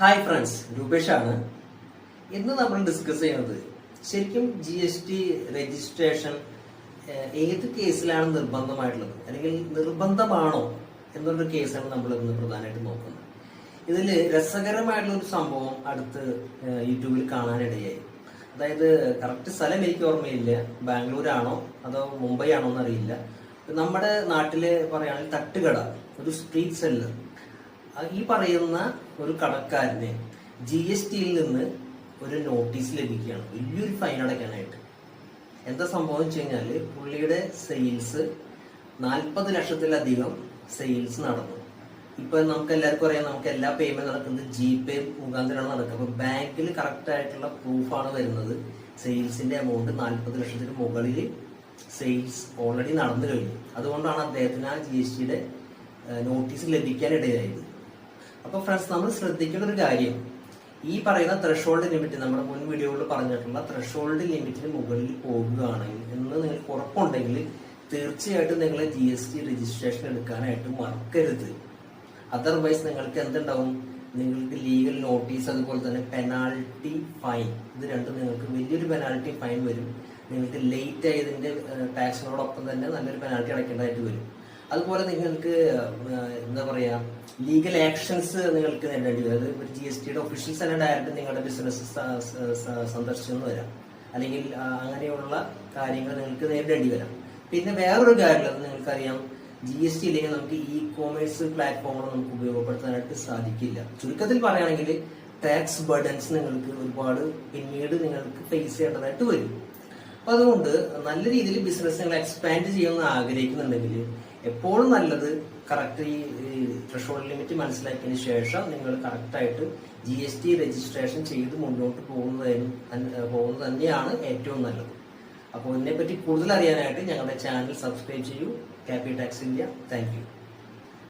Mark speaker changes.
Speaker 1: Hi friends രൂപേഷാണ് ഇന്ന് നമ്മൾ discuss ചെയ്യുന്നത് ശരിക്കും ജി എസ് ടി രജിസ്ട്രേഷൻ ഏത് കേസിലാണ് നിർബന്ധമായിട്ടുള്ളത്? അല്ലെങ്കിൽ നിർബന്ധമാണോ എന്നുള്ളൊരു കേസാണ് നമ്മൾ ഇന്ന് പ്രധാനമായിട്ട് നോക്കുന്നത്. ഇതിൽ രസകരമായിട്ടുള്ള ഒരു സംഭവം അടുത്ത് യൂട്യൂബിൽ കാണാനിടയായി. അതായത് കറക്റ്റ് സ്ഥലം എനിക്ക് ഓർമ്മയില്ല. ബാംഗ്ലൂരാണോ അതോ മുംബൈ ആണോ എന്നറിയില്ല. നമ്മുടെ നാട്ടിൽ പറയുകയാണെങ്കിൽ തട്ടുകട ഒരു സ്ട്രീറ്റ് സെല്ലർ ഈ പറയുന്ന ഒരു കടക്കാരന് ജി എസ് ടിയിൽ നിന്ന് ഒരു നോട്ടീസ് ലഭിക്കുകയാണ്. വലിയൊരു ഫൈൻ അടയ്ക്കാനായിട്ട്. എന്താ സംഭവം വെച്ച് കഴിഞ്ഞാൽ പുള്ളിയുടെ സെയിൽസ് നാൽപ്പത് ലക്ഷത്തിലധികം സെയിൽസ് നടന്നു. ഇപ്പൊ നമുക്ക് എല്ലാവർക്കും അറിയാം നമുക്ക് എല്ലാ പേയ്മെന്റ് നടക്കുന്നത് ജി പേ മുഖാന്തരമാണ് നടക്കുക. അപ്പൊ ബാങ്കിൽ കറക്റ്റ് ആയിട്ടുള്ള പ്രൂഫാണ് വരുന്നത്. സെയിൽസിന്റെ എമൗണ്ട് നാൽപ്പത് ലക്ഷത്തിന് മുകളിൽ സെയിൽസ് ഓൾറെഡി നടന്നു കഴിഞ്ഞു. അതുകൊണ്ടാണ് അദ്ദേഹത്തിന് ആ ജി എസ് ടിയുടെ നോട്ടീസ് ലഭിക്കാനിടയായത്. അപ്പൊ ഫ്രണ്ട്സ് നമ്മൾ ശ്രദ്ധിക്കേണ്ട ഒരു കാര്യം. ഈ പറയുന്ന ത്രഷോൾഡ് ലിമിറ്റ് നമ്മുടെ മുൻ വീഡിയോയിൽ പറഞ്ഞിട്ടുള്ള ത്രഷോൾഡ് ലിമിറ്റിന് മുകളിൽ പോകുകയാണെങ്കിൽ എന്ന് നിങ്ങൾക്ക് ഉറപ്പുണ്ടെങ്കിൽ തീർച്ചയായിട്ടും നിങ്ങൾ ജി എസ് ടി രജിസ്ട്രേഷൻ എടുക്കാനായിട്ട് മറക്കരുത്. അതർവൈസ് നിങ്ങൾക്ക് എന്തുണ്ടാവും? നിങ്ങൾക്ക് ലീഗൽ നോട്ടീസ് അതുപോലെ തന്നെ പെനാൾട്ടി ഫൈൻ ഇത് രണ്ടും നിങ്ങൾക്ക് വലിയൊരു പെനാൾട്ടി ഫൈൻ വരും. നിങ്ങൾക്ക് ലേറ്റ് ആയതിന്റെ ടാക്സിനോടൊപ്പം തന്നെ നല്ലൊരു പെനാൾട്ടി അടയ്ക്കേണ്ടതായിട്ട് വരും. അതുപോലെ നിങ്ങൾക്ക് എന്താ പറയാ ലീഗൽ ആക്ഷൻസ് നിങ്ങൾക്ക് നേടേണ്ടി വരും. അത് ഒരു ജി എസ് ടിയുടെ ഒഫീഷ്യൽസ് തന്നെ ഡയറക്റ്റ് നിങ്ങളുടെ ബിസിനസ് സന്ദർശിച്ചെന്ന് വരാം. അല്ലെങ്കിൽ അങ്ങനെയുള്ള കാര്യങ്ങൾ നിങ്ങൾക്ക് നേരിടേണ്ടി വരാം. പിന്നെ വേറൊരു കാര്യം നിങ്ങൾക്കറിയാം. ജി എസ് ടി ഇല്ലെങ്കിൽ നമുക്ക് ഇ കോമേഴ്സ് പ്ലാറ്റ്ഫോമുകൾ നമുക്ക് ഉപയോഗപ്പെടുത്താനായിട്ട് സാധിക്കില്ല. ചുരുക്കത്തിൽ പറയുകയാണെങ്കിൽ ടാക്സ് ബർഡൻസ് നിങ്ങൾക്ക് ഒരുപാട് പിന്നീട് നിങ്ങൾക്ക് ഫേസ് ചെയ്യേണ്ടതായിട്ട് വരും. അപ്പൊ അതുകൊണ്ട് നല്ല രീതിയിൽ ബിസിനസ് നിങ്ങൾ എക്സ്പാൻഡ് ചെയ്യുമെന്ന് ആഗ്രഹിക്കുന്നുണ്ടെങ്കിൽ എപ്പോഴും നല്ലത് കറക്റ്റ് ഈ ത്രഷോൾഡ് ലിമിറ്റ് മനസ്സിലാക്കിയതിന് ശേഷം നിങ്ങൾ കറക്റ്റായിട്ട് ജി എസ് ടി രജിസ്ട്രേഷൻ ചെയ്ത് മുന്നോട്ട് പോകുന്നതിനും പോകുന്നത് തന്നെയാണ് ഏറ്റവും നല്ലത്. അപ്പോൾ ഇതിനെപ്പറ്റി കൂടുതൽ അറിയാനായിട്ട് ഞങ്ങളുടെ ചാനൽ സബ്സ്ക്രൈബ് ചെയ്യൂ. Happy tax India thank